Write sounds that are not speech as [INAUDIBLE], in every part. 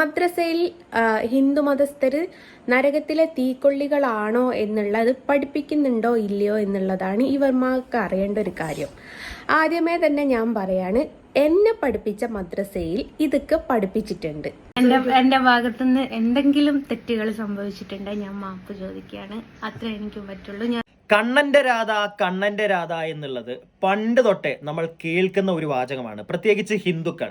മദ്രസയിൽ ഹിന്ദു മതസ്ഥർ നരകത്തിലെ തീക്കൊള്ളികളാണോ എന്നുള്ളത് പഠിപ്പിക്കുന്നുണ്ടോ ഇല്ലയോ എന്നുള്ളതാണ് ഇവർമാർക്ക് അറിയേണ്ട ഒരു കാര്യം. ആദ്യമേ തന്നെ ഞാൻ പറയാണ് എന്നെ പഠിപ്പിച്ച മദ്രസയിൽ ഇതൊക്കെ പഠിപ്പിച്ചിട്ടുണ്ട്. എന്റെ എന്റെ ഭാഗത്തുനിന്ന് എന്തെങ്കിലും തെറ്റുകൾ സംഭവിച്ചിട്ടുണ്ടെങ്കിൽ ഞാൻ മാപ്പ് ചോദിക്കുകയാണ്. അത്ര എനിക്ക് പറ്റുള്ളൂ. ഞാൻ കണ്ണന്റെ രാധ കണ്ണന്റെ രാധ എന്നുള്ളത് പണ്ട് തൊട്ടേ നമ്മൾ കേൾക്കുന്ന ഒരു വാചകമാണ്. പ്രത്യേകിച്ച് ഹിന്ദുക്കൾ.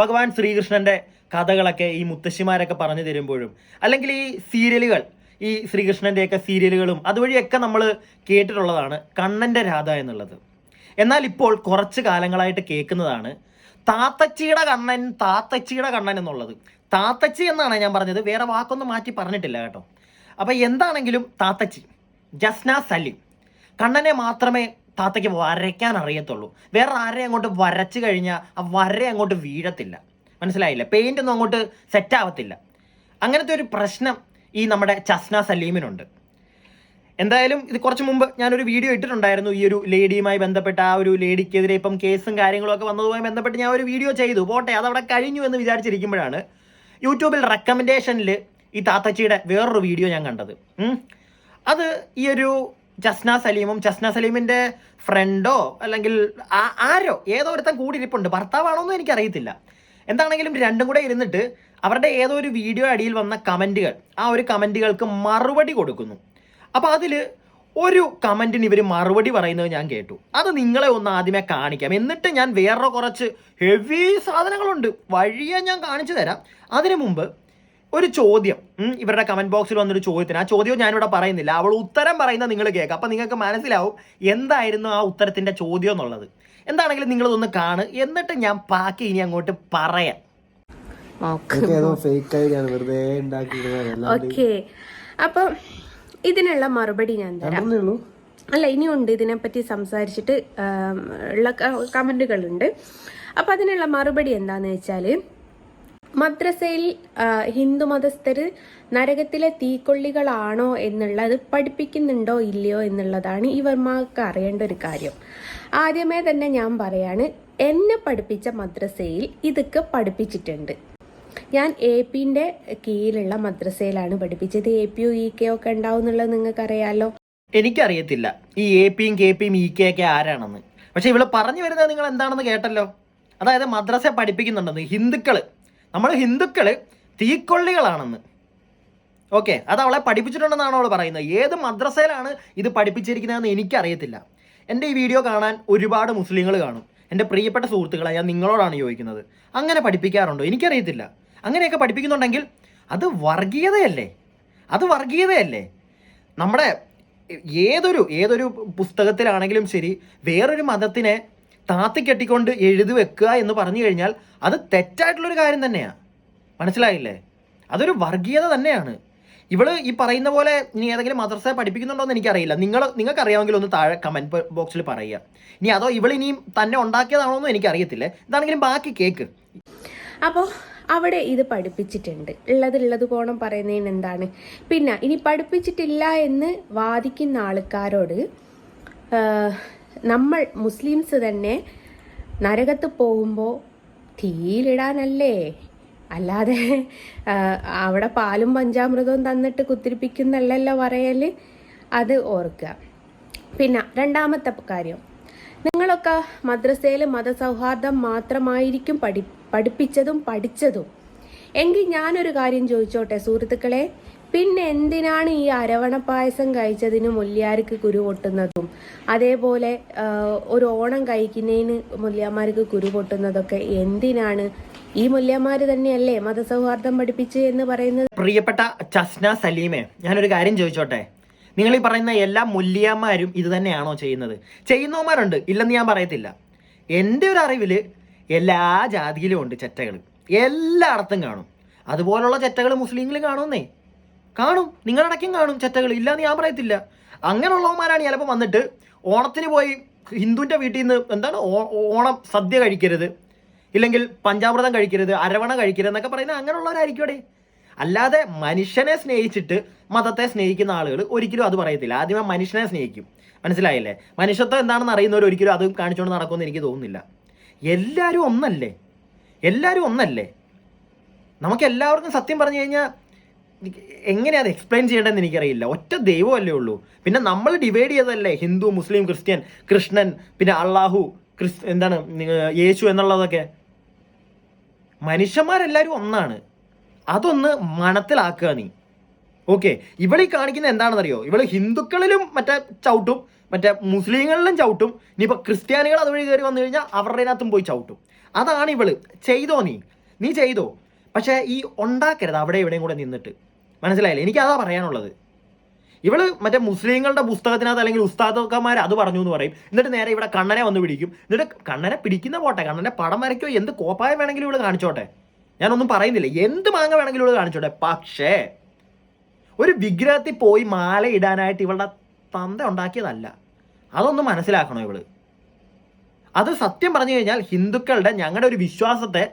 ഭഗവാൻ ശ്രീകൃഷ്ണന്റെ കഥകളൊക്കെ ഈ മുത്തശ്ശിമാരൊക്കെ പറഞ്ഞു തരുമ്പോഴും അല്ലെങ്കിൽ ഈ സീരിയലുകൾ ഈ ശ്രീകൃഷ്ണന്റെയൊക്കെ സീരിയലുകളും അതുവഴിയൊക്കെ നമ്മൾ കേട്ടിട്ടുള്ളതാണ് കണ്ണന്റെ രാധ എന്നുള്ളത്. എന്നാൽ ഇപ്പോൾ കുറച്ച് കാലങ്ങളായിട്ട് കേൾക്കുന്നതാണ് താത്തച്ചിയുടെ കണ്ണൻ താത്തച്ചിയുടെ കണ്ണൻ എന്നുള്ളത്. താത്തച്ചി എന്നാണ് ഞാൻ പറഞ്ഞത് വേറെ വാക്കൊന്നും മാറ്റി പറഞ്ഞിട്ടില്ല കേട്ടോ. അപ്പോൾ എന്താണെങ്കിലും താത്തച്ചി ജസ്ന സലീം കണ്ണനെ മാത്രമേ താത്തയ്ക്ക് വരയ്ക്കാൻ അറിയത്തുള്ളൂ. വേറെ ആരെയും അങ്ങോട്ട് വരച്ചു കഴിഞ്ഞാൽ ആ വര അങ്ങോട്ട് വീഴത്തില്ല. മനസ്സിലായില്ല? പെയിന്റ് ഒന്നും അങ്ങോട്ട് സെറ്റ് ആവത്തില്ല. അങ്ങനത്തെ ഒരു പ്രശ്നം ഈ നമ്മുടെ ചസ്ന സലീമിനുണ്ട്. എന്തായാലും ഇത് കുറച്ച് മുമ്പ് ഞാനൊരു വീഡിയോ ഇട്ടിട്ടുണ്ടായിരുന്നു. ഈ ഒരു ലേഡിയുമായി ബന്ധപ്പെട്ട ആ ഒരു ലേഡിക്കെതിരെ ഇപ്പം കേസും കാര്യങ്ങളൊക്കെ വന്നതുമായി ബന്ധപ്പെട്ട് ഞാൻ ഒരു വീഡിയോ ചെയ്തു. പോട്ടെ അതവിടെ കഴിഞ്ഞു എന്ന് വിചാരിച്ചിരിക്കുമ്പോഴാണ് യൂട്യൂബിൽ റെക്കമെൻഡേഷനിൽ ഈ താത്തച്ചിയുടെ വേറൊരു വീഡിയോ ഞാൻ കണ്ടത്. അത് ഈ ഒരു ജസ്ന സലീമും ജസ്ന സലീമിന്റെ ഫ്രണ്ടോ അല്ലെങ്കിൽ ആരോ ഏതോ കൂടി ഇരിപ്പുണ്ട് ഭർത്താവാണോന്നും എനിക്കറിയത്തില്ല. എന്താണെങ്കിലും രണ്ടും കൂടെ ഇരുന്നിട്ട് അവരുടെ ഏതോ ഒരു വീഡിയോ അടിയിൽ വന്ന കമന്റുകൾ ആ ഒരു കമന്റുകൾക്ക് മറുപടി കൊടുക്കുന്നു. അപ്പോൾ അതിൽ ഒരു കമന്റിന് ഇവർ മറുപടി പറയുന്നത് ഞാൻ കേട്ടു. അത് നിങ്ങളെ ഒന്ന് ആദ്യമേ കാണിക്കാം. എന്നിട്ട് ഞാൻ വേറെ കുറച്ച് ഹെവി സാധനങ്ങളുണ്ട്. വഴിയെ ഞാൻ കാണിച്ചു തരാം. അതിനു മുമ്പ് ഒരു ചോദ്യം. ഇവരുടെ കമന്റ് ബോക്സിൽ വന്നൊരു ചോദ്യത്തിന്. ആ ചോദ്യം ഞാനിവിടെ പറയുന്നില്ല. അവൾ ഉത്തരം പറയുന്നത് നിങ്ങൾ കേൾക്കുക അപ്പം നിങ്ങൾക്ക് മനസ്സിലാവും എന്തായിരുന്നു ആ ഉത്തരത്തിന്റെ ചോദ്യം എന്നുള്ളത്. എന്താണെങ്കിലും നിങ്ങളിതൊന്ന് കാണു. എന്നിട്ട് ഞാൻ ബാക്കി ഇനി അങ്ങോട്ട് പറയാം. ഓക്കെ. അപ്പം ഇതിനുള്ള മറുപടി ഞാൻ തരാം. അല്ല ഇനിയുണ്ട്. ഇതിനെപ്പറ്റി സംസാരിച്ചിട്ട് ഉള്ള കമന്റുകളുണ്ട് അപ്പം അതിനുള്ള മറുപടി എന്താന്ന് വെച്ചാൽ മദ്രസയിൽ ഹിന്ദു മതസ്ഥർ നരകത്തിലെ തീക്കൊള്ളികളാണോ എന്നുള്ളത് പഠിപ്പിക്കുന്നുണ്ടോ ഇല്ലയോ എന്നുള്ളതാണ് ഇവർമാർക്ക് അറിയേണ്ട ഒരു കാര്യം. ആദ്യമേ തന്നെ ഞാൻ പറയാണ് എന്നെ പഠിപ്പിച്ച മദ്രസയിൽ ഇതൊക്കെ പഠിപ്പിച്ചിട്ടുണ്ട്. ഞാൻ എ പിന്റെ കീഴിലുള്ള മദ്രസയിലാണ് പഠിപ്പിച്ചത്. എ പി ഇ കെ ഒക്കെ ഉണ്ടാവും എന്നുള്ളത് നിങ്ങൾക്കറിയാലോ. എനിക്കറിയത്തില്ല. ഈ എ പിയും കെ പിയും ഇ കെ ഒക്കെ ആരാണെന്ന്. പക്ഷെ ഇവൾ പറഞ്ഞു വരുന്നത് നിങ്ങൾ എന്താണെന്ന് കേട്ടല്ലോ? അതായത് മദ്രസ പഠിപ്പിക്കുന്നുണ്ടെന്ന് ഹിന്ദുക്കൾ. നമ്മൾ ഹിന്ദുക്കൾ തീക്കൊള്ളികളാണെന്ന്. ഓക്കെ അത് അവളെ പഠിപ്പിച്ചിട്ടുണ്ടെന്നാണ് അവൾ പറയുന്നത്. ഏത് മദ്രസയിലാണ് ഇത് പഠിപ്പിച്ചിരിക്കുന്നതെന്ന് എനിക്കറിയത്തില്ല. എന്റെ ഈ വീഡിയോ കാണാൻ ഒരുപാട് മുസ്ലിങ്ങൾ കാണും. എന്റെ പ്രിയപ്പെട്ട സുഹൃത്തുക്കളെ ഞാൻ നിങ്ങളോടാണ് ചോദിക്കുന്നത്. അങ്ങനെ പഠിപ്പിക്കാറുണ്ടോ? എനിക്കറിയത്തില്ല. അങ്ങനെയൊക്കെ പഠിപ്പിക്കുന്നുണ്ടെങ്കിൽ അത് വർഗീയതയല്ലേ? അത് വർഗീയതയല്ലേ? നമ്മുടെ ഏതൊരു ഏതൊരു പുസ്തകത്തിലാണെങ്കിലും ശരി വേറൊരു മതത്തിനെ താത്തി കെട്ടിക്കൊണ്ട് എഴുതി വെക്കുക എന്ന് പറഞ്ഞു കഴിഞ്ഞാൽ അത് തെറ്റായിട്ടുള്ളൊരു കാര്യം തന്നെയാണ് മനസ്സിലായില്ലേ? അതൊരു വർഗീയത തന്നെയാണ്. ഇവൾ ഈ പറയുന്ന പോലെ ഇനി ഏതെങ്കിലും മദ്രസ പഠിപ്പിക്കുന്നുണ്ടോ എന്ന് എനിക്കറിയില്ല. നിങ്ങൾ നിങ്ങൾക്ക് അറിയാമെങ്കിൽ ഒന്ന് താഴെ കമന്റ് ബോക്സിൽ പറയുക. ഇനി അതോ ഇവൾ ഇനിയും തന്നെ ഉണ്ടാക്കിയതാണോ എന്ന് എനിക്കറിയത്തില്ല. ഇതാണെങ്കിലും ബാക്കി കേക്ക്. അപ്പോൾ അവിടെ ഇത് പഠിപ്പിച്ചിട്ടുണ്ട്. ഉള്ളത് ഉള്ളത് പോണം പറയുന്നതിന് എന്താണ്? പിന്നെ ഇനി പഠിപ്പിച്ചിട്ടില്ല എന്ന് വാദിക്കുന്ന ആൾക്കാരോട് നമ്മൾ മുസ്ലിംസ് തന്നെ നരകത്ത് പോകുമ്പോൾ തീയിലിടാനല്ലേ? അല്ലാതെ അവിടെ പാലും പഞ്ചാമൃതവും തന്നിട്ട് കുത്തിരിപ്പിക്കുന്നല്ലല്ലോ പറയൽ അത് ഓർക്കുക പിന്നെ രണ്ടാമത്തെ കാര്യം. നിങ്ങളൊക്കെ മദ്രസയിൽ മതസൗഹാർദ്ദം മാത്രമായിരിക്കും പഠി പഠിപ്പിച്ചതും പഠിച്ചതും. എങ്കിൽ ഞാനൊരു കാര്യം ചോദിച്ചോട്ടെ സുഹൃത്തുക്കളെ? പിന്നെ എന്തിനാണ് ഈ അരവണ പായസം കഴിച്ചതിന് മുല്യാർക്ക് കുരു പൊട്ടുന്നതും? അതേപോലെ ഒരു ഓണം കഴിക്കുന്നതിന് മുല്യാമാർക്ക് കുരു പൊട്ടുന്നതൊക്കെ എന്തിനാണ്? ഈ മുല്യന്മാർ തന്നെയല്ലേ മതസൗഹാർദ്ദം പഠിപ്പിച്ച് എന്ന് പറയുന്നത്? പ്രിയപ്പെട്ട ചസ്ന സലീമെ ഞാനൊരു കാര്യം ചോദിച്ചോട്ടെ? നിങ്ങൾ ഈ പറയുന്ന എല്ലാ മുല്ലിയന്മാരും ഇത് തന്നെയാണോ ചെയ്യുന്നത്? ചെയ്യുന്നവന്മാരുണ്ട് ഇല്ലെന്ന് ഞാൻ പറയത്തില്ല. എന്റെ ഒരു അറിവിൽ എല്ലാ ജാതിയിലും ഉണ്ട് ചെറ്റകൾ എല്ലായിടത്തും കാണും. അതുപോലുള്ള ചെറ്റകൾ മുസ്ലിങ്ങളും കാണുമെന്നേ. കാണും. നിങ്ങളടക്കം കാണും. ചെറ്റകൾ ഇല്ലാന്ന് ഞാൻ പറയത്തില്ല. അങ്ങനെയുള്ളവന്മാരാണ് ചിലപ്പോൾ വന്നിട്ട് ഓണത്തിന് പോയി ഹിന്ദുവിന്റെ വീട്ടിൽ നിന്ന് എന്താണ് ഓണം സദ്യ കഴിക്കരുത്. ഇല്ലെങ്കിൽ പഞ്ചാമൃതം കഴിക്കരുത് അരവണ കഴിക്കരുത് എന്നൊക്കെ പറയുന്നത് അങ്ങനെയുള്ളവരായിരിക്കും അവിടെ. അല്ലാതെ മനുഷ്യനെ സ്നേഹിച്ചിട്ട് മതത്തെ സ്നേഹിക്കുന്ന ആളുകൾ ഒരിക്കലും അത് പറയത്തില്ല. ആദ്യമേ മനുഷ്യനെ സ്നേഹിക്കും. മനസ്സിലായില്ലേ? മനുഷ്യത്വം എന്താണെന്ന് അറിയുന്നവർ ഒരിക്കലും അത് കാണിച്ചുകൊണ്ട് നടക്കുമെന്ന് എനിക്ക് തോന്നുന്നില്ല. എല്ലാവരും ഒന്നല്ലേ? എല്ലാവരും ഒന്നല്ലേ? നമുക്ക് എല്ലാവർക്കും സത്യം പറഞ്ഞു കഴിഞ്ഞാൽ എങ്ങനെയാ അത് എക്സ്പ്ലെയിൻ ചെയ്യേണ്ടതെന്ന് എനിക്കറിയില്ല. ഒറ്റ ദൈവമല്ലേ ഉള്ളൂ. പിന്നെ നമ്മൾ ഡിവൈഡ് ചെയ്തതല്ലേ? ഹിന്ദു മുസ്ലിം ക്രിസ്ത്യൻ കൃഷ്ണൻ പിന്നെ അള്ളാഹു ക്രിസ് എന്താണ് യേശു എന്നുള്ളതൊക്കെ. മനുഷ്യന്മാരെല്ലാവരും ഒന്നാണ്. അതൊന്ന് മണത്തിലാക്കുക നീ. ഓക്കെ ഇവളീ കാണിക്കുന്ന എന്താണെന്നറിയോ? ഇവൾ ഹിന്ദുക്കളിലും മറ്റേ ചവിട്ടും മറ്റേ മുസ്ലിങ്ങളിലും ചവിട്ടും ഇനിയിപ്പോൾ ക്രിസ്ത്യാനികൾ അതുവഴി കയറി വന്നു കഴിഞ്ഞാൽ അവരുടെ അതിനകത്തും പോയി ചവിട്ടും. അതാണ് ഇവൾ. ചെയ്തോ നീ? നീ ചെയ്തോ? പക്ഷേ ഈ ഉണ്ടാക്കരുത് അവിടെ ഇവിടെയും കൂടെ നിന്നിട്ട്. മനസ്സിലായില്ലേ? അതാ പറയാനുള്ളത്. ഇവൾ മറ്റേ മുസ്ലിങ്ങളുടെ പുസ്തകത്തിനകത്ത് അല്ലെങ്കിൽ ഉസ്താദക്കന്മാർ അത് പറഞ്ഞു എന്ന് പറയും. എന്നിട്ട് നേരെ ഇവിടെ കണ്ണനെ വന്ന് പിടിക്കും. എന്നിട്ട് കണ്ണനെ പിടിക്കുന്ന പോട്ടെ. കണ്ണനെ പടം വരയ്ക്കോ എന്ത് കോപ്പായം വേണമെങ്കിലും ഇവൾ കാണിച്ചോട്ടെ. ഞാനൊന്നും പറയുന്നില്ല. എന്ത് മാങ്ങ വേണമെങ്കിലും ഇവൾ കാണിച്ചോട്ടെ. പക്ഷേ ഒരു വിഗ്രഹത്തിൽ പോയി മാല ഇടാനായിട്ട് ഇവളുടെ തന്ത ഉണ്ടാക്കിയതല്ല. അതൊന്നും മനസ്സിലാക്കണോ ഇവൾ? അത് സത്യം പറഞ്ഞു കഴിഞ്ഞാൽ ഹിന്ദുക്കളുടെ ഞങ്ങളുടെ ഒരു വിശ്വാസത്തെ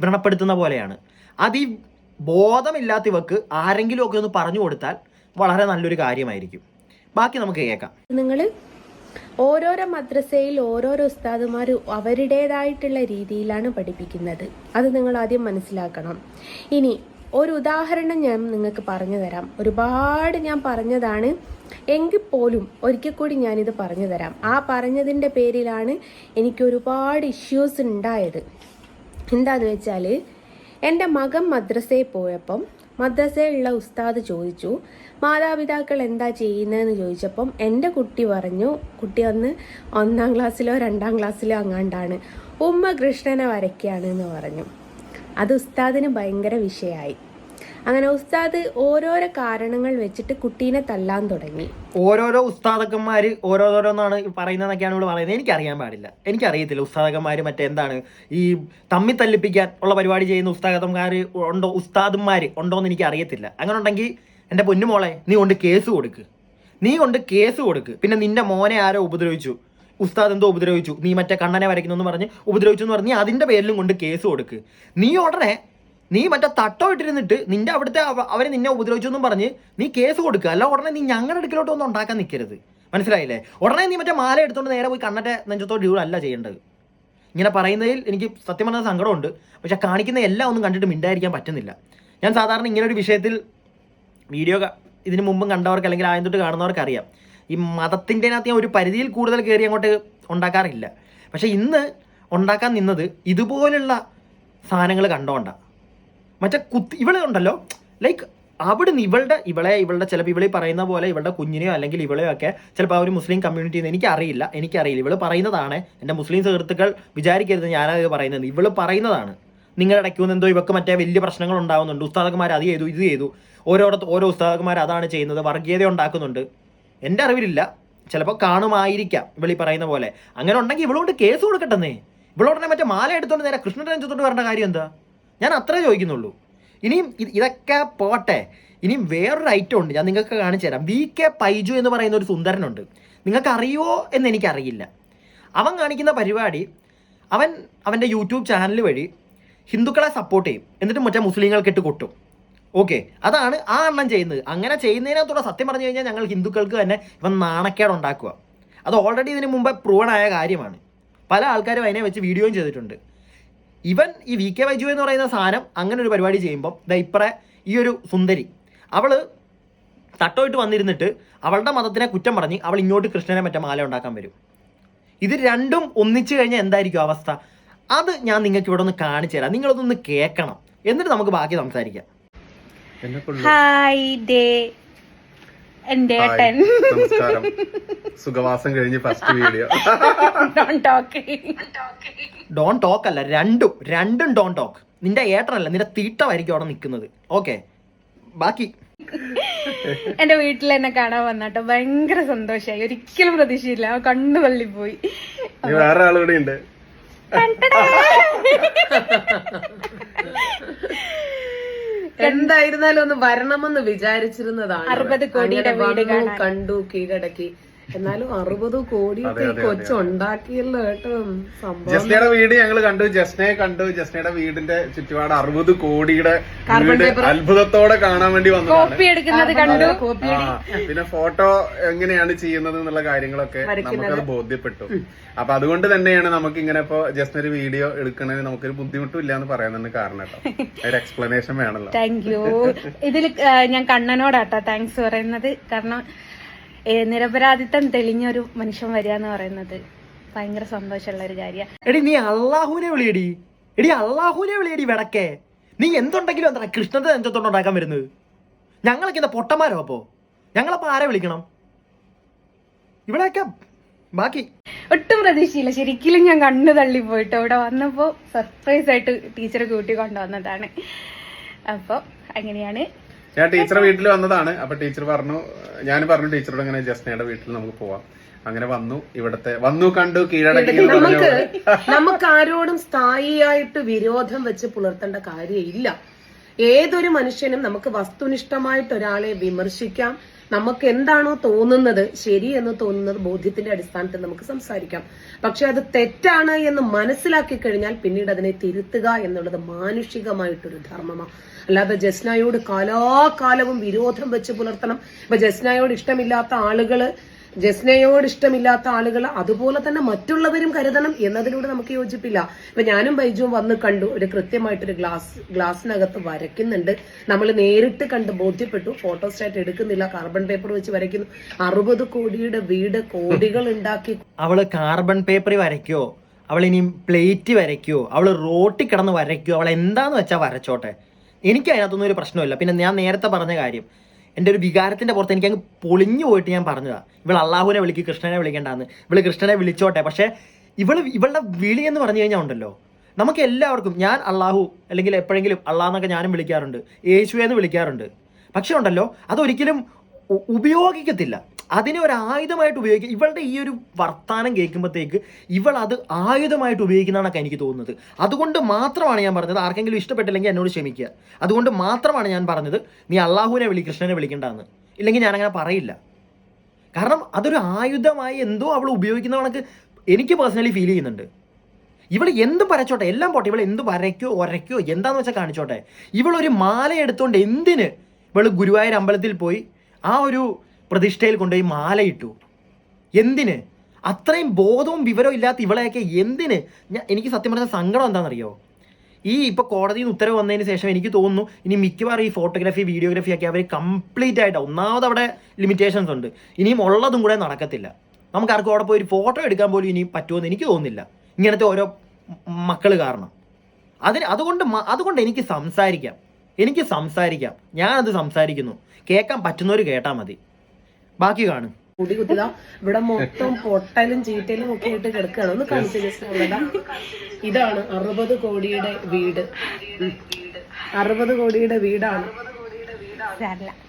വ്രണപ്പെടുത്തുന്ന പോലെയാണ്. അത് ഈ ബോധമില്ലാത്ത ഇവക്ക് ആരെങ്കിലും ഒക്കെ ഒന്ന് പറഞ്ഞു കൊടുത്താൽ വളരെ നല്ലൊരു കാര്യമായിരിക്കും. ബാക്കി നമുക്ക് കേൾക്കാം. നിങ്ങൾ ഓരോരോ മദ്രസയിൽ ഓരോരോ ഉസ്താദുമാർ അവരുടേതായിട്ടുള്ള രീതിയിലാണ് പഠിപ്പിക്കുന്നത്. അത് നിങ്ങൾ ആദ്യം മനസ്സിലാക്കണം. ഇനി ഒരു ഉദാഹരണം ഞാൻ നിങ്ങൾക്ക് പറഞ്ഞു തരാം. ഒരുപാട് ഞാൻ പറഞ്ഞതാണ്. എങ്കിൽ പോലും ഒരിക്കൽ കൂടി ഞാനിത് പറഞ്ഞു തരാം. ആ പറഞ്ഞതിന്റെ പേരിലാണ് എനിക്ക് ഒരുപാട് ഇഷ്യൂസ് ഉണ്ടായത്. എന്താന്ന് വെച്ചാൽ എന്റെ മകൻ മദ്രസയിൽ പോയപ്പം മദ്രസയിലുള്ള ഉസ്താദ് ചോദിച്ചു മാതാപിതാക്കൾ എന്താ ചെയ്യുന്നതെന്ന് ചോദിച്ചപ്പം എന്റെ കുട്ടി പറഞ്ഞു കുട്ടി അന്ന് ഒന്നാം ക്ലാസ്സിലോ രണ്ടാം ക്ലാസ്സിലോ അങ്ങാണ്ടാണ്. ഉമ്മ കൃഷ്ണനെ വരയ്ക്കുകയാണ് എന്ന് പറഞ്ഞു. അത് ഉസ്താദിന് ഭയങ്കര വിഷയമായി. അങ്ങനെ ഉസ്താദ് ഓരോരോ കാരണങ്ങൾ വെച്ചിട്ട് കുട്ടീനെ തല്ലാൻ തുടങ്ങി. ഓരോരോ ഉസ്താദക്കന്മാര് ഓരോരോന്നാണ് പറയുന്നതെന്നൊക്കെയാണ് ഇവിടെ പറയുന്നത്. എനിക്കറിയാൻ പാടില്ല. എനിക്കറിയത്തില്ല ഉസ്താദക്കന്മാര് മറ്റേ എന്താണ് ഈ തമ്മി തല്ലിപ്പിക്കാൻ ഉള്ള പരിപാടി ചെയ്യുന്ന ഉസ്താദക്കന്മാർ ഉണ്ടോ ഉസ്താദന്മാർ ഉണ്ടോ എന്ന് എനിക്ക് അറിയത്തില്ല അങ്ങനെ ഉണ്ടെങ്കിൽ എന്റെ പൊന്നുമോളെ നീ കൊണ്ട് കേസ് കൊടുക്ക്. നീ കൊണ്ട് കേസ് കൊടുക്ക്. പിന്നെ നിന്റെ മോനെ ആരോ ഉപദ്രവിച്ചു. ഉസ്താദ് എന്തോ ഉപദ്രവിച്ചു. നീ മറ്റേ കണ്ണനെ വരയ്ക്കുന്നു പറഞ്ഞ് ഉപദ്രവിച്ചു എന്ന് പറഞ്ഞ് അതിന്റെ പേരിലും കൊണ്ട് കേസ് കൊടുക്ക്. നീ ഉടനെ നീ മറ്റേ തട്ടോ ഇട്ടിരുന്നിട്ട് നിന്റെ അവിടുത്തെ അവർ നിന്നെ ഉപദ്രവിച്ചു എന്നും പറഞ്ഞ് നീ കേസ് കൊടുക്കുക. അല്ല ഉടനെ നീ ഞങ്ങളുടെ അടുക്കലോട്ട് ഒന്നും ഉണ്ടാക്കാൻ നിൽക്കരുത് മനസ്സിലായില്ലേ? ഉടനെ നീ മറ്റേ മാല എടുത്തോണ്ട് നേരെ പോയി കണ്ണന്റെ നെഞ്ചത്തോട് ഡ്യൂൾ അല്ല ചെയ്യേണ്ടത്. ഇങ്ങനെ പറയുന്നതിൽ എനിക്ക് സത്യം പറഞ്ഞ സങ്കടമുണ്ട്. പക്ഷെ കാണിക്കുന്ന എല്ലാം ഒന്നും കണ്ടിട്ട് മിണ്ടായിരിക്കാൻ പറ്റുന്നില്ല. ഞാൻ സാധാരണ ഇങ്ങനെ ഒരു വിഷയത്തിൽ വീഡിയോ ഇതിനു മുമ്പും കണ്ടവർക്ക് അല്ലെങ്കിൽ ആദ്യം തൊട്ട് കാണുന്നവർക്ക് അറിയാം. ഈ മതത്തിന്റെ അകത്ത് ഞാൻ ഒരു പരിധിയിൽ കൂടുതൽ കയറി അങ്ങോട്ട് ഉണ്ടാക്കാറില്ല. പക്ഷേ ഇന്ന് ഉണ്ടാക്കാൻ നിന്നത് ഇതുപോലുള്ള സാധനങ്ങൾ കണ്ടോണ്ടാണ് മറ്റേ കുത്തി ഇവളെ ഉണ്ടല്ലോ ലൈക്ക് അവിടെ നിന്ന് ഇവളുടെ ഇവളെ ഇവളുടെ ചിലപ്പോൾ ഇവളെ പറയുന്ന പോലെ ഇവളുടെ കുഞ്ഞിനെയോ അല്ലെങ്കിൽ ഇവളെയോ ഒക്കെ ചിലപ്പോൾ ആ ഒരു മുസ്ലിം കമ്മ്യൂണിറ്റിയിൽ നിന്ന് എനിക്കറിയില്ല എനിക്കറിയില്ല. ഇവൾ പറയുന്നതാണ് എന്റെ മുസ്ലിം സുഹൃത്തുക്കൾ വിചാരിക്കരുത് ഞാനത് പറയുന്നത്. ഇവൾ പറയുന്നതാണ്. നിങ്ങളുടെ ഇടയ്ക്ക് വന്ന് എന്തോ ഇവർക്ക് മറ്റേ വലിയ പ്രശ്നങ്ങൾ ഉണ്ടാകുന്നുണ്ട് ഉസ്താദകുമാർ അത് ചെയ്തു ഇത് ചെയ്തു. ഓരോടത്ത് ഓരോ ഉസ്താദകുമാർ അതാണ് ചെയ്യുന്നത്. വർഗീയത ഉണ്ടാക്കുന്നുണ്ട്. എന്റെ അറിവിലില്ല. ചിലപ്പോൾ കാണുമായിരിക്കാം ഇവളി പറയുന്ന പോലെ. അങ്ങനെ ഉണ്ടെങ്കിൽ ഇവളോട് കേസ് കൊടുക്കട്ടെന്നേ. ഇവളോടനെ മറ്റേ മാല എടുത്തോണ്ട് നേരെ കൃഷ്ണരഞ്ജത്തോട്ട് വരേണ്ട കാര്യം എന്താ? ഞാൻ അത്രേ ചോദിക്കുന്നുള്ളൂ. ഇനിയും ഇത് ഇതൊക്കെ പോട്ടെ. ഇനിയും വേറൊരു ഐറ്റം ഉണ്ട് ഞാൻ നിങ്ങൾക്ക് കാണിച്ചു തരാം. വി കെ പൈജു എന്ന് പറയുന്ന ഒരു സുന്ദരനുണ്ട്. നിങ്ങൾക്ക് അറിയുമോ എന്ന് എനിക്കറിയില്ല. അവൻ കാണിക്കുന്ന പരിപാടി അവൻ അവന്റെ യൂട്യൂബ് ചാനൽ വഴി ഹിന്ദുക്കളെ സപ്പോർട്ട് ചെയ്യും. എന്നിട്ട് മറ്റേ മുസ്ലിങ്ങൾക്ക് ഇട്ട് കൊട്ടും. ഓക്കെ അതാണ് ആ എണ്ണം ചെയ്യുന്നത്. അങ്ങനെ ചെയ്യുന്നതിനകത്തൂടെ സത്യം പറഞ്ഞു കഴിഞ്ഞാൽ ഞങ്ങൾ ഹിന്ദുക്കൾക്ക് തന്നെ ഇവൻ നാണക്കേട് ഉണ്ടാക്കുക. അത് ഓൾറെഡി ഇതിന് മുമ്പ് പ്രൂവൺ ആയ കാര്യമാണ്. പല ആൾക്കാരും അതിനെ വെച്ച് വീഡിയോയും ചെയ്തിട്ടുണ്ട്. ഇവൻ ഈ വി കെ വൈജു എന്ന് പറയുന്ന സാധനം അങ്ങനെ ഒരു പരിപാടി ചെയ്യുമ്പം ദാ ഇപ്പറേ ഈ ഒരു സുന്ദരി അവൾ തട്ടോയിട്ട് വന്നിരുന്നിട്ട് അവളുടെ മതത്തിനെ കുറ്റം പറഞ്ഞ് അവൾ ഇങ്ങോട്ട് കൃഷ്ണനെ മറ്റേ മാല ഉണ്ടാക്കാൻ വരും. ഇത് രണ്ടും ഒന്നിച്ചു കഴിഞ്ഞാൽ എന്തായിരിക്കും അവസ്ഥ? അത് ഞാൻ നിങ്ങൾക്ക് ഇവിടെ ഒന്ന് കാണിച്ചു തരാം. നിങ്ങളതൊന്ന് കേൾക്കണം. എന്നിട്ട് നമുക്ക് ബാക്കി സംസാരിക്കാം. ഹായ് ഡേ എന്റെ ഏട്ടൻ. നമസ്കാരം. [LAUGHS] സുഖവാസം കഴിഞ്ഞ് ഫസ്റ്റ് വീഡിയോ. ടോക്ക് ഡോൺ ടോക്ക് അല്ല രണ്ടും രണ്ടും ഡോൺ ടോക്ക് നിന്റെ ഏട്ടനല്ല നിന്റെ തീട്ടമായിരിക്കും അവിടെ നിൽക്കുന്നത്. ഓക്കെ ബാക്കി. [LAUGHS] എന്റെ വീട്ടിൽ എന്നെ കാണാൻ വന്നാട്ടോ ഭയങ്കര സന്തോഷായി ഒരിക്കലും പ്രതീക്ഷയില്ല. കണ്ണു തള്ളിപ്പോയി പോയി. വേറെ ആളുകൂടെ ഉണ്ട് [LAUGHS] എന്തായിരുന്നാലും ഒന്ന് വരണമെന്ന് വിചാരിച്ചിരുന്നതാണ്. അറുപത് കോടിയുടെ വീടുകൾ വീട് കണ്ടു കീഴടക്കി. എന്നാലും അറുപത് കോടി കൊച്ചുണ്ടാക്കിയല്ലോ കേട്ടോ സംഭവം ജസ്നയുടെ വീട് ഞങ്ങൾ കണ്ടു. ജസ്നയെ കണ്ടു. ജസ്നയുടെ വീടിന്റെ ചുറ്റുപാട് അറുപത് കോടിയുടെ വീട് അത്ഭുതത്തോടെ കാണാൻ വേണ്ടി വന്നതാണ്. കോപ്പി എടുക്കുന്നത് കണ്ടു. ആ, പിന്നെ ഫോട്ടോ എങ്ങനെയാണ് ചെയ്യുന്നത് എന്നുള്ള കാര്യങ്ങളൊക്കെ നമുക്കത് ബോധ്യപ്പെട്ടു. അപ്പൊ അതുകൊണ്ട് തന്നെയാണ് നമുക്ക് ഇങ്ങനെ ഇപ്പൊ ജസ്റ്റ് ഒരു വീഡിയോ എടുക്കണതിന് നമുക്കൊരു ബുദ്ധിമുട്ടും ഇല്ല എന്ന് പറയുന്നതിന് കാരണം കേട്ടോ. ഒരു എക്സ്പ്ലനേഷൻ വേണല്ലോ. താങ്ക് യു ഇതിൽ ഞാൻ കണ്ണനോടാട്ടോ താങ്ക്സ് പറയുന്നത്. കാരണം നിരപരാധിത്വം തെളിഞ്ഞൊരു മനുഷ്യൻ വരിക എന്ന് പറയുന്നത് ഭയങ്കര സന്തോഷമുള്ള ഒരു കാര്യമാണ്. എടി നീ അള്ളാഹുവിനെ വിളിയടി. എടി അള്ളാഹുവിനെ വിളിയടി വിടക്കേ. നീ എന്തുണ്ടെങ്കിലും എന്താ കൃഷ്ണന്റെ നെഞ്ചത്തോണ്ട് ഉണ്ടാക്കാൻ വരുന്നത്? ഞങ്ങളൊക്കെ എന്താ പൊട്ടന്മാരോ അപ്പോ. ഞങ്ങളപ്പോ ആരെ വിളിക്കണം? ഇവിടെയൊക്കെ ബാക്കി. ഒട്ടും പ്രതീക്ഷയില്ല ശരിക്കും ഞാൻ കണ്ണു തള്ളി പോയിട്ട് ഇവിടെ വന്നപ്പോ സർപ്രൈസ് ആയിട്ട് ടീച്ചറെ കൂട്ടി കൊണ്ടുവന്നതാണ്. അപ്പൊ അങ്ങനെയാണ് ഞാൻ ടീച്ചറെ വീട്ടിൽ വന്നതാണ്. അപ്പൊ ടീച്ചർ പറഞ്ഞു ഞാൻ പറഞ്ഞു ടീച്ചറോട് ഇങ്ങനെ ജസ്നയുടെ വീട്ടിൽ നമുക്ക് പോവാം. അങ്ങനെ വന്നു. ഇവിടത്തെ വന്നു കണ്ടു കീഴടക്കി നമുക്ക്. നമുക്ക് ആരോടും സ്ഥായിയായിട്ട് വിരോധം വെച്ച് പുലർത്തേണ്ട കാര്യമില്ല. ഏതൊരു മനുഷ്യനും നമുക്ക് വസ്തുനിഷ്ഠമായിട്ട് ഒരാളെ വിമർശിക്കാം. നമുക്ക് എന്താണോ തോന്നുന്നത് ശരി എന്ന് തോന്നുന്നത് ബോധ്യത്തിന്റെ അടിസ്ഥാനത്തിൽ നമുക്ക് സംസാരിക്കാം. പക്ഷെ അത് തെറ്റാണ് എന്ന് മനസ്സിലാക്കി കഴിഞ്ഞാൽ പിന്നീട് അതിനെ തിരുത്തുക എന്നുള്ളത് മാനുഷികമായിട്ടൊരു ധർമ്മമാണ്. അല്ലാതെ ജസ്നയോട് കാലാകാലവും വിരോധം വെച്ച് പുലർത്തണം. ഇപ്പൊ ജസ്നയോട് ഇഷ്ടമില്ലാത്ത ആളുകൾ ജസ്നയോട് ഇഷ്ടമില്ലാത്ത ആളുകൾ അതുപോലെ തന്നെ മറ്റുള്ളവരും കരുതണം എന്നതിലൂടെ നമുക്ക് യോജിപ്പില്ല. ഇപ്പൊ ഞാനും ബൈജുവും വന്ന് കണ്ടു ഒരു കൃത്യമായിട്ടൊരു ഗ്ലാസ് ഗ്ലാസിനകത്ത് വരയ്ക്കുന്നുണ്ട്. നമ്മൾ നേരിട്ട് കണ്ട് ബോധ്യപ്പെട്ടു ഫോട്ടോസ്റ്റാറ്റ് എടുക്കുന്നില്ല കാർബൺ പേപ്പർ വെച്ച് വരയ്ക്കുന്നു. അറുപത് കോടിയുടെ വീട് കോടികൾ ഉണ്ടാക്കി. അവൾ കാർബൺ പേപ്പർ വരയ്ക്കോ? അവൾ ഇനി പ്ലേറ്റ് വരയ്ക്കോ? അവൾ റോട്ടിൽ കിടന്ന് വരയ്ക്കോ? അവൾ എന്താന്ന് വെച്ചാ വരച്ചോട്ടെ? എനിക്ക് അതിനകത്തൊന്നും ഒരു പ്രശ്നമില്ല. പിന്നെ ഞാൻ നേരത്തെ പറഞ്ഞ കാര്യം എന്റെ ഒരു വികാരത്തിന്റെ പുറത്ത് എനിക്ക് അങ്ങ് പൊളിഞ്ഞു പോയിട്ട് ഞാൻ പറഞ്ഞതാ. ഇവൾ അള്ളാഹുവിനെ വിളിക്ക് കൃഷ്ണനെ വിളിക്കേണ്ടെന്ന്. ഇവൾ കൃഷ്ണനെ വിളിച്ചോട്ടെ. പക്ഷേ ഇവൾ ഇവളുടെ വിളി എന്ന് പറഞ്ഞു കഴിഞ്ഞാൽ ഉണ്ടല്ലോ. നമുക്ക് എല്ലാവർക്കും ഞാൻ അള്ളാഹു അല്ലെങ്കിൽ എപ്പോഴെങ്കിലും അള്ളാഹ് ഞാനും വിളിക്കാറുണ്ട്. യേശു എന്ന് വിളിക്കാറുണ്ട്. പക്ഷേ ഉണ്ടല്ലോ അതൊരിക്കലും ഉപയോഗിക്കത്തില്ല. അതിനെ ഒരു ആയുധമായിട്ട് ഉപയോഗിക്കുക ഇവളുടെ ഈ ഒരു വർത്താനം കേൾക്കുമ്പോഴത്തേക്ക് ഇവൾ അത് ആയുധമായിട്ട് ഉപയോഗിക്കുന്നതാണൊക്കെ എനിക്ക് തോന്നുന്നത്. അതുകൊണ്ട് മാത്രമാണ് ഞാൻ പറഞ്ഞത് ആർക്കെങ്കിലും ഇഷ്ടപ്പെട്ടില്ലെങ്കിൽ എന്നോട് ക്ഷമിക്കുക. അതുകൊണ്ട് മാത്രമാണ് ഞാൻ പറഞ്ഞത് നീ അള്ളാഹുവിനെ വിളി കൃഷ്ണനെ വിളിക്കേണ്ടതെന്ന് ഇല്ലെങ്കിൽ ഞാൻ അങ്ങനെ പറയില്ല. കാരണം അതൊരു ആയുധമായി എന്തോ അവൾ ഉപയോഗിക്കുന്ന കണക്ക് എനിക്ക് പേഴ്സണലി ഫീൽ ചെയ്യുന്നുണ്ട്. ഇവൾ എന്ത് വരച്ചോട്ടെ എല്ലാം പോട്ടെ ഇവൾ എന്ത് വരയ്ക്കോ ഒരയ്ക്കോ എന്താന്ന് വെച്ചാൽ കാണിച്ചോട്ടെ. ഇവളൊരു മാല എടുത്തുകൊണ്ട് എന്തിന് ഇവൾ ഗുരുവായൂർ അമ്പലത്തിൽ പോയി ആ ഒരു പ്രതിഷ്ഠയിൽ കൊണ്ടുപോയി മാലയിട്ടു. എന്തിന്? അത്രയും ബോധവും വിവരവും ഇല്ലാത്ത ഇവളെയൊക്കെ എന്തിന്? ഞാൻ എനിക്ക് സത്യം പറഞ്ഞ സങ്കടം എന്താണെന്നറിയോ? ഈ ഇപ്പൊ കോടതിയിൽ നിന്ന് ഉത്തരവ് വന്നതിന് ശേഷം എനിക്ക് തോന്നുന്നു ഇനി മിക്കവാറും ഈ ഫോട്ടോഗ്രാഫി വീഡിയോഗ്രാഫി ഒക്കെ അവർ കംപ്ലീറ്റ് ആയിട്ട് ഒന്നാമത് അവിടെ ലിമിറ്റേഷൻസ് ഉണ്ട്. ഇനിയും ഉള്ളതും കൂടെ നടക്കത്തില്ല. നമുക്ക് ആർക്കും അവിടെ പോയി ഒരു ഫോട്ടോ എടുക്കാൻ പോലും ഇനി പറ്റുമെന്ന് എനിക്ക് തോന്നുന്നില്ല. ഇങ്ങനത്തെ ഓരോ മക്കൾ കാരണം. അതിന് അതുകൊണ്ട് അതുകൊണ്ട് എനിക്ക് സംസാരിക്കാം. എനിക്ക് സംസാരിക്കാം. ഞാനത് സംസാരിക്കുന്നു. കേൾക്കാൻ പറ്റുന്നവർ കേട്ടാൽ മതി. ബാക്കി കാണും. കുടി കുത്തിതാ ഇവിടെ മൊത്തം പൊട്ടലും ചീറ്റലും ഒക്കെ ആയിട്ട് കിടക്കുകയാണ്. ഒന്ന് കാണിച്ചു ഇതാണ് അറുപത് കോടിയുടെ വീട്. അറുപത് കോടിയുടെ വീടാണ്.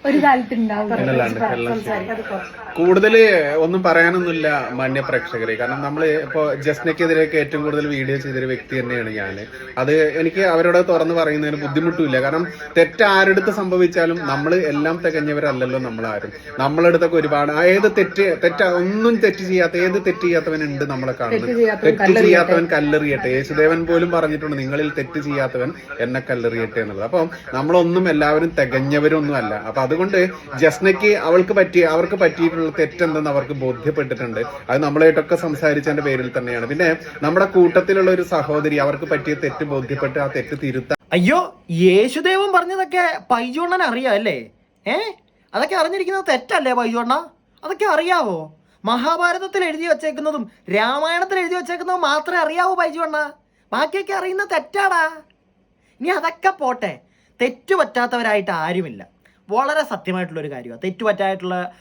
ഒരു കൂടുതൽ ഒന്നും പറയാനൊന്നുമില്ല മാന്യ പ്രേക്ഷകരെ. കാരണം നമ്മൾ ഇപ്പോ ജസ്നക്കെതിരെയൊക്കെ ഏറ്റവും കൂടുതൽ വീഡിയോ ചെയ്തൊരു വ്യക്തി തന്നെയാണ് ഞാൻ അത് എനിക്ക് അവരോട് തുറന്ന് പറയുന്നതിന് ബുദ്ധിമുട്ടില്ല കാരണം തെറ്റ് ആരെടുത്ത് സംഭവിച്ചാലും നമ്മൾ എല്ലാം തികഞ്ഞവരല്ലല്ലോ നമ്മളാരും. നമ്മളെടുത്തൊക്കെ ഒരുപാട് ഏത് തെറ്റ് തെറ്റ ഒന്നും തെറ്റ് ചെയ്യാത്ത ഏത് തെറ്റ് ചെയ്യാത്തവൻ ഉണ്ട് നമ്മളെ കാണുന്നത്? തെറ്റ് ചെയ്യാത്തവൻ കല്ലെറിയട്ടെ. യേശുദേവൻ പോലും പറഞ്ഞിട്ടുണ്ട് നിങ്ങളിൽ തെറ്റ് ചെയ്യാത്തവൻ എന്നെ കല്ലെറിയട്ടെ എന്നുള്ളത്. അപ്പം നമ്മളൊന്നും എല്ലാവരും തികഞ്ഞവരൊന്നും അല്ല അപ്പൊ അതുകൊണ്ട് ജസ്നയ്ക്ക് അവൾക്ക് പറ്റിയ അവർക്ക് പറ്റിയിട്ടുള്ള തെറ്റെന്തെന്ന് അവർക്ക് ബോധ്യപ്പെട്ടിട്ടുണ്ട്. അത് നമ്മളായിട്ടൊക്കെ സംസാരിച്ചതിന്റെ പേരിൽ തന്നെയാണ്. പിന്നെ നമ്മുടെ കൂട്ടത്തിലുള്ള ഒരു സഹോദരി അവർക്ക് പറ്റിയ തെറ്റ് ബോധ്യപ്പെട്ട് ആ തെറ്റ് തിരുത്താൻ അയ്യോ യേശുദേവൻ പറഞ്ഞതൊക്കെ പൈജോണ്ണൻ അറിയാം അല്ലേ? ഏ? അതൊക്കെ അറിഞ്ഞിരിക്കുന്നത് തെറ്റല്ലേ പൈജോണ്ണ? അതൊക്കെ അറിയാവോ? മഹാഭാരതത്തിൽ എഴുതി വച്ചേക്കുന്നതും രാമായണത്തിൽ എഴുതി വച്ചേക്കുന്നതും മാത്രമേ അറിയാവൂ പൈജോണ്ണ. ബാക്കിയൊക്കെ അറിയുന്ന തെറ്റാടാ. ഇനി അതൊക്കെ പോട്ടെ. തെറ്റു പറ്റാത്തവരായിട്ട് ആരുമില്ല. വളരെ സത്യമായിട്ടുള്ള ഒരു കാര്യമാണ് തെറ്റുപറ്റായിട്ടുള്ള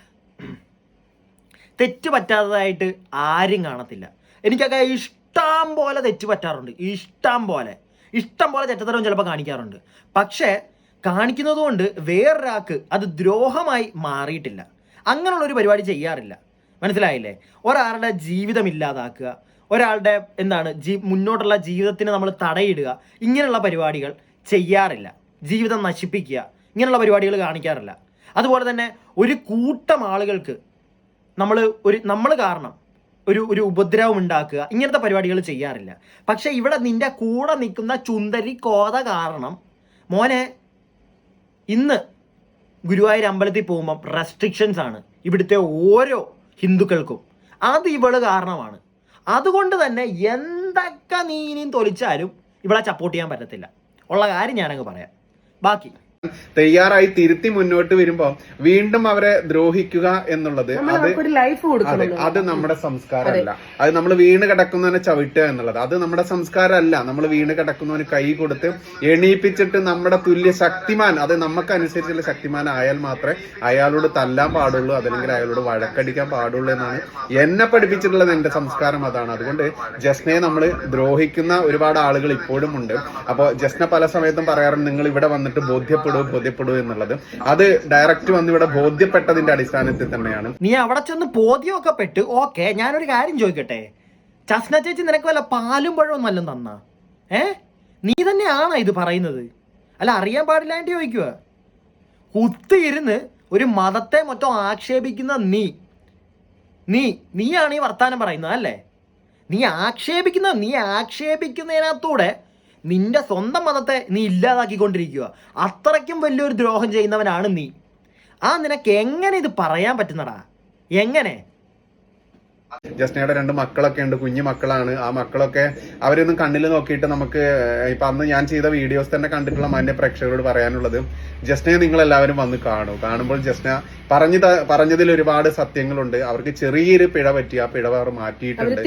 തെറ്റുപറ്റാത്തതായിട്ട് തെറ്റ് പറ്റാത്തതായിട്ട് ആരും കാണത്തില്ല. എനിക്കൊക്കെ ഇഷ്ടം പോലെ തെറ്റ് പറ്റാറുണ്ട് ഇഷ്ടം പോലെ. ഇഷ്ടം പോലെ തെറ്റത്തരവും ചിലപ്പോൾ കാണിക്കാറുണ്ട്. പക്ഷേ കാണിക്കുന്നതുകൊണ്ട് വേറൊരാൾക്ക് അത് ദ്രോഹമായി മാറിയിട്ടില്ല. അങ്ങനെയുള്ളൊരു പരിപാടി ചെയ്യാറില്ല. മനസ്സിലായില്ലേ? ഒരാളുടെ ജീവിതം ഇല്ലാതാക്കുക ഒരാളുടെ എന്താണ് ജീ മുന്നോട്ടുള്ള ജീവിതത്തിന് നമ്മൾ തടയിടുക ഇങ്ങനെയുള്ള പരിപാടികൾ ചെയ്യാറില്ല. ജീവിതം നശിപ്പിക്കുക ഇങ്ങനെയുള്ള പരിപാടികൾ കാണിക്കാറില്ല. അതുപോലെ തന്നെ ഒരു കൂട്ടം ആളുകൾക്ക് നമ്മൾ ഒരു നമ്മൾ കാരണം ഒരു ഒരു ഉപദ്രവം ഉണ്ടാക്കുക ഇങ്ങനത്തെ പരിപാടികൾ ചെയ്യാറില്ല. പക്ഷേ ഇവിടെ നിന്റെ കൂടെ നിൽക്കുന്ന ചുന്തരി കോത കാരണം മോനെ ഇന്ന് ഗുരുവായൂർ അമ്പലത്തിൽ പോകുമ്പം റെസ്ട്രിക്ഷൻസ് ആണ് ഇവിടുത്തെ ഓരോ ഹിന്ദുക്കൾക്കും. അത് ഇവൾ കാരണമാണ്. അതുകൊണ്ട് തന്നെ എന്തൊക്കെ നീ ഇനിയും തൊലിച്ചാലും ഇവളെ സപ്പോർട്ട് ചെയ്യാൻ പറ്റത്തില്ല. ഉള്ള കാര്യം ഞാനങ്ങ് പറയാം. ബാക്കി. തയ്യാറായി തിരുത്തി മുന്നോട്ട് വരുമ്പോ വീണ്ടും അവരെ ദ്രോഹിക്കുക എന്നുള്ളത് അത് അതെ അത് നമ്മുടെ സംസ്കാരമല്ല. അത്. നമ്മൾ വീണ് കിടക്കുന്നവനെ ചവിട്ടുക എന്നുള്ളത്. അത് നമ്മുടെ സംസ്കാരമല്ല. നമ്മൾ വീണ് കിടക്കുന്നവന് കൈ കൊടുത്ത് എണീപ്പിച്ചിട്ട് നമ്മുടെ തുല്യ ശക്തിമാൻ അത് നമുക്ക് അനുസരിച്ചുള്ള ശക്തിമാൻ ആയാൽ മാത്രമേ അയാളോട് തല്ലാൻ പാടുള്ളൂ അതല്ലെങ്കിൽ അയാളോട് വഴക്കടിക്കാൻ പാടുള്ളൂ എന്നാണ് എന്നെ പഠിപ്പിച്ചിട്ടുള്ളത് എന്റെ സംസ്കാരം അതാണ്. അതുകൊണ്ട് ജസ്നയെ നമ്മൾ ദ്രോഹിക്കുന്ന ഒരുപാട് ആളുകൾ ഇപ്പോഴും ഉണ്ട്. അപ്പോൾ ജസ്ന പല സമയത്തും പറയാറുണ്ട് നിങ്ങൾ ഇവിടെ വന്നിട്ട് ബോധ്യപ്പെടൂ ബോധ്യപ്പെടൂ എന്നുള്ളത്. അത് ഡയറക്റ്റ് വന്ന് ഇവിടെ ബോധ്യപ്പെട്ടതിന്റെ അടിസ്ഥാനത്തിൽ തന്നെയാണ്. നീ അവിടെ ചെന്ന് ബോധ്യമൊക്കെ പെട്ട് ഓക്കെ ഞാനൊരു കാര്യം ചോദിക്കട്ടെ? ചസ്ന ചേച്ചി നിനക്ക് വല്ല പാലും പഴവും നല്ല തന്ന? ഏ? നീ തന്നെയാണ് ഇത് പറയുന്നത്? അല്ല അറിയാൻ പാടില്ലാണ്ട് ചോദിക്കുക കുത്തിയിരുന്ന് ഒരു മതത്തെ മൊത്തം ആക്ഷേപിക്കുന്ന നീ. നീ നീയാണ് ഈ വർത്താനം പറയുന്നത് അല്ലേ? നീ ആക്ഷേപിക്കുന്ന നീ ആക്ഷേപിക്കുന്നതിനകത്തൂടെ നിന്റെ സ്വന്തം മതത്തെ നീ ഇല്ലാതാക്കിക്കൊണ്ടിരിക്കുക. അത്രയ്ക്കും വലിയൊരു ദ്രോഹം ചെയ്യുന്നവനാണ് നീ. ആ നിനക്ക് എങ്ങനെ ഇത് പറയാൻ പറ്റുന്നടാ? എങ്ങനെ? ജസ്നയുടെ രണ്ട് മക്കളൊക്കെ ഉണ്ട് കുഞ്ഞു മക്കളാണ്. ആ മക്കളൊക്കെ അവരൊന്നും കണ്ണിൽ നോക്കിയിട്ട് നമുക്ക് ഇപ്പൊ അന്ന് ഞാൻ ചെയ്ത വീഡിയോസ് തന്നെ കണ്ടിട്ടുള്ള മാന്യ പ്രേക്ഷകരോട് പറയാനുള്ളത് ജസ്നയെ നിങ്ങൾ എല്ലാവരും വന്ന് കാണൂ. കാണുമ്പോൾ ജസ്ന പറഞ്ഞു പറഞ്ഞതിൽ ഒരുപാട് സത്യങ്ങളുണ്ട്. അവർക്ക് ചെറിയൊരു പിഴ പറ്റി ആ പിഴ അവർ മാറ്റിയിട്ടുണ്ട്.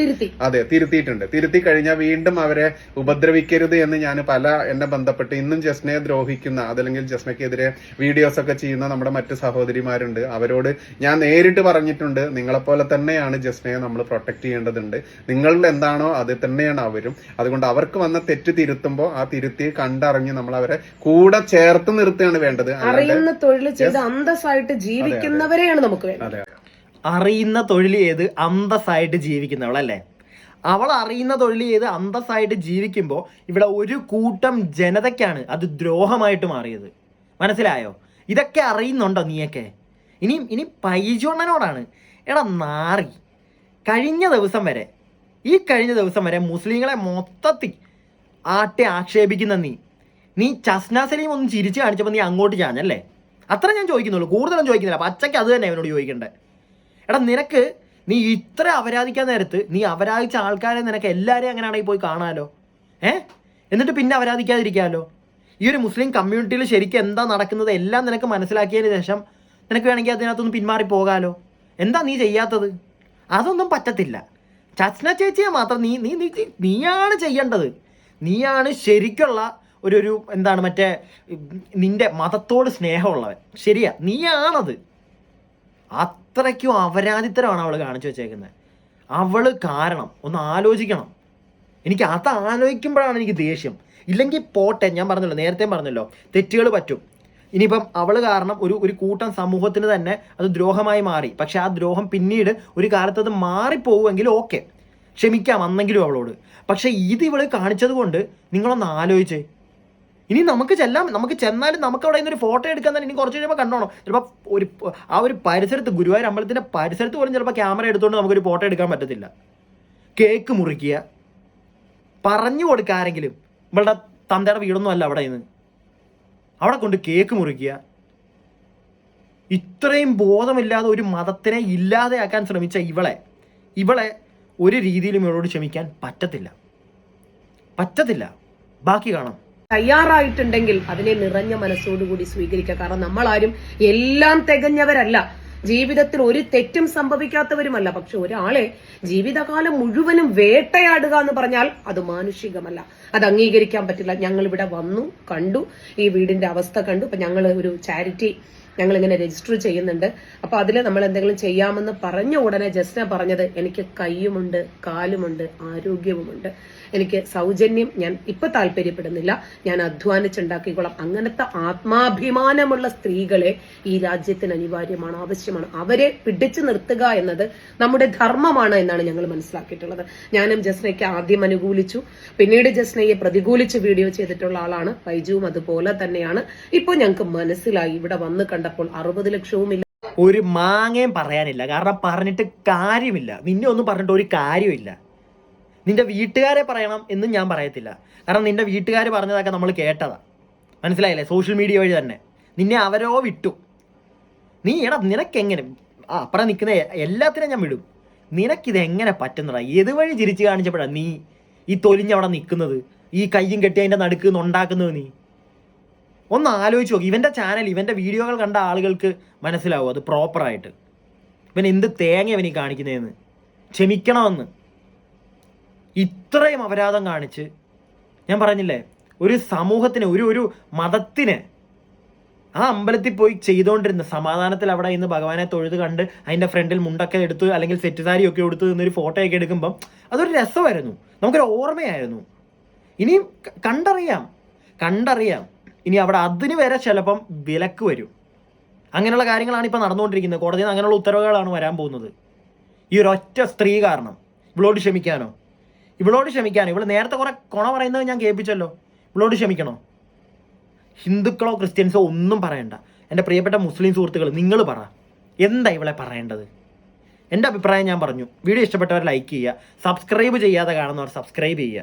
അതെ തിരുത്തിയിട്ടുണ്ട്. തിരുത്തി കഴിഞ്ഞാൽ വീണ്ടും അവരെ ഉപദ്രവിക്കരുത് എന്ന് ഞാൻ പല എന്നെ ബന്ധപ്പെട്ട് ഇന്നും ജസ്നയെ ദ്രോഹിക്കുന്ന അതല്ലെങ്കിൽ ജസ്നയ്ക്കെതിരെ വീഡിയോസ് ഒക്കെ ചെയ്യുന്ന നമ്മുടെ മറ്റു സഹോദരിമാരുണ്ട്. അവരോട് ഞാൻ നേരിട്ട് പറഞ്ഞിട്ടുണ്ട്. നിങ്ങളെപ്പോലെ തന്നെയാണ് ജസ്നയെ നമ്മൾ പ്രൊട്ടക്ട് ചെയ്യേണ്ടതുണ്ട്. നിങ്ങളിൽ എന്താണോ അത് തന്നെയാണ് അവരും. അതുകൊണ്ട് അവർക്ക് വന്ന തെറ്റ് തിരുത്തുമ്പോൾ ആ തിരുത്തി കണ്ടറിഞ്ഞ് നമ്മൾ അവരെ കൂടെ ചേർത്ത് നിർത്തുകയാണ് വേണ്ടത്. അറിയുന്ന തൊഴിൽ ചെയ്ത് അന്തസ്സായിട്ട് ജീവിക്കുന്നവരെയാണ് നമുക്ക് വേണ്ടത്. അറിയുന്ന തൊഴിൽ ചെയ്ത് അന്തസ്സായിട്ട് ജീവിക്കുന്നവളല്ലേ? അവൾ അറിയുന്ന തൊഴിൽ ചെയ്ത് അന്തസ്സായിട്ട് ജീവിക്കുമ്പോൾ ഇവിടെ ഒരു കൂട്ടം ജനതയ്ക്കാണ് അത് ദ്രോഹമായിട്ട് മാറിയത്. മനസ്സിലായോ? ഇതൊക്കെ അറിയുന്നുണ്ടോ നീയൊക്കെ? ഇനി ഇനി പൈജോണ്ണനോടാണ്. എടാ നാറി. കഴിഞ്ഞ ദിവസം വരെ ഈ കഴിഞ്ഞ ദിവസം വരെ മുസ്ലിങ്ങളെ മൊത്തത്തിൽ ആട്ടെ ആക്ഷേപിക്കുന്ന നീ നീ ചസ്ന ഒന്ന് ചിരിച്ചു കാണിച്ചപ്പോൾ നീ അങ്ങോട്ട് ചാഞ്ഞല്ലേ അത്ര ഞാൻ ചോദിക്കുന്നുള്ളൂ കൂടുതലും ചോദിക്കുന്നില്ല പച്ചയ്ക്ക് അത് തന്നെ അവനോട് ചോദിക്കണ്ടേ? എടാ നിനക്ക് നീ ഇത്ര അപരാധിക്കാൻ നേരത്ത് നീ അപരാധിച്ച ആൾക്കാരെ നിനക്ക് എല്ലാവരെയും അങ്ങനെയാണെങ്കിൽ പോയി കാണാമല്ലോ ഏ? എന്നിട്ട് പിന്നെ അപരാധിക്കാതിരിക്കാമല്ലോ ഈ ഒരു മുസ്ലിം കമ്മ്യൂണിറ്റിയിൽ ശരിക്കും എന്താ നടക്കുന്നത് എല്ലാം നിനക്ക് മനസ്സിലാക്കിയതിന് ശേഷം നിനക്ക് വേണമെങ്കിൽ അതിനകത്തൊന്ന് പിന്മാറി പോകാമല്ലോ എന്താ നീ ചെയ്യാത്തത്? അതൊന്നും പറ്റത്തില്ല. ചച്ചന ചേച്ചിയെ മാത്രം നീ നീ നീ നീയാണ് ചെയ്യേണ്ടത്. നീയാണ് ശരിക്കുള്ള ഒരു ഒരു എന്താണ് മറ്റേ നിന്റെ മതത്തോട് സ്നേഹമുള്ളവൻ. ശരിയാ നീയാണത്. അത്രയ്ക്കും അപരാധിത്തരമാണ് അവൾ കാണിച്ചു വെച്ചേക്കുന്നത് അവൾ കാരണം ഒന്ന് ആലോചിക്കണം. എനിക്ക് അത് ആലോചിക്കുമ്പോഴാണ് എനിക്ക് ദേഷ്യം. ഇല്ലെങ്കിൽ പോട്ടെ ഞാൻ പറഞ്ഞല്ലോ നേരത്തെ പറഞ്ഞല്ലോ തെറ്റുകൾ പറ്റും. ഇനിയിപ്പം അവൾ കാരണം ഒരു ഒരു കൂട്ടം സമൂഹത്തിന് തന്നെ അത് ദ്രോഹമായി മാറി. പക്ഷെ ആ ദ്രോഹം പിന്നീട് ഒരു കാലത്ത് അത് മാറിപ്പോവുമെങ്കിൽ ഓക്കെ. ക്ഷമിക്കാം അന്നെങ്കിലും അവളോട്. പക്ഷെ ഇത് ഇവൾ കാണിച്ചത് കൊണ്ട് നിങ്ങളൊന്ന് ആലോചിച്ചേ. ഇനി നമുക്ക് ചെല്ലാം നമുക്ക് ചെന്നാലും നമുക്ക് അവിടെ ഒരു ഫോട്ടോ എടുക്കാൻ തന്നെ ഇനി കുറച്ച് കഴിയുമ്പോൾ കണ്ടോണം. ചിലപ്പോൾ ഒരു ആ ഒരു പരിസരത്ത് ഗുരുവായൂർ അമ്പലത്തിന്റെ പരിസരത്ത് പോലും ചിലപ്പോൾ ക്യാമറ എടുത്തുകൊണ്ട് നമുക്കൊരു ഫോട്ടോ എടുക്കാൻ പറ്റത്തില്ല. കേക്ക് മുറിക്കുക. പറഞ്ഞു കൊടുക്കാരെങ്കിലും ഇവളുടെ തന്തയുടെ വീടൊന്നും അല്ല അവിടെ നിന്ന്. അവിടെ കൊണ്ട് കേക്ക് മുറിക്കുക ഇത്രയും ബോധമില്ലാതെ ഒരു മതത്തിനെ ഇല്ലാതെയാക്കാൻ ശ്രമിച്ച ഇവളെ ഇവളെ ഒരു രീതിയിലും ഇവളോട് ക്ഷമിക്കാൻ പറ്റത്തില്ല. പറ്റത്തില്ല. ബാക്കി കാണാം. തയ്യാറായിട്ടുണ്ടെങ്കിൽ അതിനെ നിറഞ്ഞ മനസ്സോടുകൂടി സ്വീകരിക്കുക. കാരണം നമ്മളാരും എല്ലാം തികഞ്ഞവരല്ല. ജീവിതത്തിൽ ഒരു തെറ്റും സംഭവിക്കാത്തവരുമല്ല. പക്ഷെ ഒരാളെ ജീവിതകാലം മുഴുവനും വേട്ടയാടുക എന്ന് പറഞ്ഞാൽ അത് മാനുഷികമല്ല. അത് അംഗീകരിക്കാൻ പറ്റില്ല. ഞങ്ങൾ ഇവിടെ വന്നു കണ്ടു. ഈ വീടിന്റെ അവസ്ഥ കണ്ടു. ഇപ്പൊ ഞങ്ങൾ ഒരു ചാരിറ്റി ഞങ്ങൾ ഇങ്ങനെ രജിസ്റ്റർ ചെയ്യുന്നുണ്ട്. അപ്പൊ അതിൽ നമ്മൾ എന്തെങ്കിലും ചെയ്യാമെന്ന് പറഞ്ഞ ഉടനെ ജസ്ന പറഞ്ഞത് എനിക്ക് കൈയുമുണ്ട് കാലുമുണ്ട് ആരോഗ്യവുമുണ്ട്. എനിക്ക് സൗജന്യം ഞാൻ ഇപ്പൊ താല്പര്യപ്പെടുന്നില്ല. ഞാൻ അധ്വാനിച്ചുണ്ടാക്കിക്കോളാം. അങ്ങനത്തെ ആത്മാഭിമാനമുള്ള സ്ത്രീകളെ ഈ രാജ്യത്തിന് അനിവാര്യമാണ് ആവശ്യമാണ്. അവരെ പിടിച്ചു നിർത്തുക എന്നത് നമ്മുടെ ധർമ്മമാണ് എന്നാണ് ഞങ്ങൾ മനസ്സിലാക്കിയിട്ടുള്ളത്. ഞാനും ജസ്നയ്ക്ക് ആദ്യം അനുകൂലിച്ചു. പിന്നീട് ജസ്നയെ പ്രതികൂലിച്ച് വീഡിയോ ചെയ്തിട്ടുള്ള ആളാണ്. ബൈജുവും അതുപോലെ തന്നെയാണ്. ഇപ്പോൾ ഞങ്ങൾക്ക് മനസ്സിലായി. ഇവിടെ വന്ന് കണ്ടപ്പോൾ അറുപത് ലക്ഷവും ഇല്ല. ഒരു മാങ്ങയും പറയാനില്ല. കാരണം പറഞ്ഞിട്ട് കാര്യമില്ല. നിന്നെ ഒന്നും പറഞ്ഞിട്ട് ഒരു കാര്യമില്ല. നിന്റെ വീട്ടുകാരെ പറയണം എന്നും ഞാൻ പറയത്തില്ല. കാരണം നിന്റെ വീട്ടുകാർ പറഞ്ഞതൊക്കെ നമ്മൾ കേട്ടതാ. മനസ്സിലായില്ലേ? സോഷ്യൽ മീഡിയ വഴി തന്നെ. നിന്നെ അവരോ വിട്ടു. നീ എടാ നിനക്കെങ്ങനെ? ആ അപ്പുറം നിൽക്കുന്ന എല്ലാത്തിനും ഞാൻ വിടും. നിനക്കിത് എങ്ങനെ പറ്റുന്നടാ? ഏത് വഴി ചിരിച്ചു കാണിച്ചപ്പോഴാണ് നീ ഈ തൊലിഞ്ഞവിടെ നിൽക്കുന്നത്? ഈ കയ്യും കെട്ടി അതിന്റെ നടുക്ക് നിന്ന് ഉണ്ടാക്കുന്നത് നീ? ഒന്ന് ആലോചിച്ച് നോക്കി ഇവന്റെ ചാനൽ ഇവന്റെ വീഡിയോകൾ കണ്ട ആളുകൾക്ക് മനസ്സിലാവും അത് പ്രോപ്പറായിട്ട് ഇവൻ എന്ത് തേങ്ങ ഇവനീ കാണിക്കുന്നതെന്ന്. ക്ഷമിക്കണമെന്ന്. ഇത്രയും അപരാധം കാണിച്ച് ഞാൻ പറഞ്ഞില്ലേ ഒരു സമൂഹത്തിന് ഒരു ഒരു മതത്തിന് ആ അമ്പലത്തിൽ പോയി ചെയ്തുകൊണ്ടിരുന്ന സമാധാനത്തിൽ അവിടെ ഇന്ന് ഭഗവാനെ തൊഴുത് കണ്ട് അതിന്റെ ഫ്രണ്ടിൽ മുണ്ടൊക്കെ എടുത്ത് അല്ലെങ്കിൽ സെറ്റ് സാരിയൊക്കെ എടുത്ത് നിന്നൊരു ഫോട്ടോയൊക്കെ എടുക്കുമ്പം അതൊരു രസമായിരുന്നു. നമുക്കൊരു ഓർമ്മയായിരുന്നു. ഇനിയും കണ്ടറിയാം. കണ്ടറിയാം. ഇനി അവിടെ അതിന് വരെ ചിലപ്പം വിലക്ക് വരും. അങ്ങനെയുള്ള കാര്യങ്ങളാണ് ഇപ്പോൾ നടന്നുകൊണ്ടിരിക്കുന്നത്. കോടതിയിൽ നിന്ന് അങ്ങനെയുള്ള ഉത്തരവുകളാണ് വരാൻ പോകുന്നത്. ഈ ഒറ്റ സ്ത്രീ കാരണം. ഇവളോട് ക്ഷമിക്കാനോ? ഇവളോട് ക്ഷമിക്കാനോ? ഇവൾ നേരത്തെ കുറെ കൊണ പറയുന്നത് ഞാൻ കേൾപ്പിച്ചല്ലോ. ഇവളോട് ക്ഷമിക്കണോ? ഹിന്ദുക്കളോ ക്രിസ്ത്യൻസോ ഒന്നും പറയണ്ട. എന്റെ പ്രിയപ്പെട്ട മുസ്ലിം സുഹൃത്തുക്കൾ നിങ്ങൾ പറ. എന്താ ഇവളെ പറയേണ്ടത്? എന്റെ അഭിപ്രായം ഞാൻ പറഞ്ഞു. വീഡിയോ ഇഷ്ടപ്പെട്ടവർ ലൈക്ക് ചെയ്യുക. സബ്സ്ക്രൈബ് ചെയ്യാതെ കാണുന്നവർ സബ്സ്ക്രൈബ് ചെയ്യുക.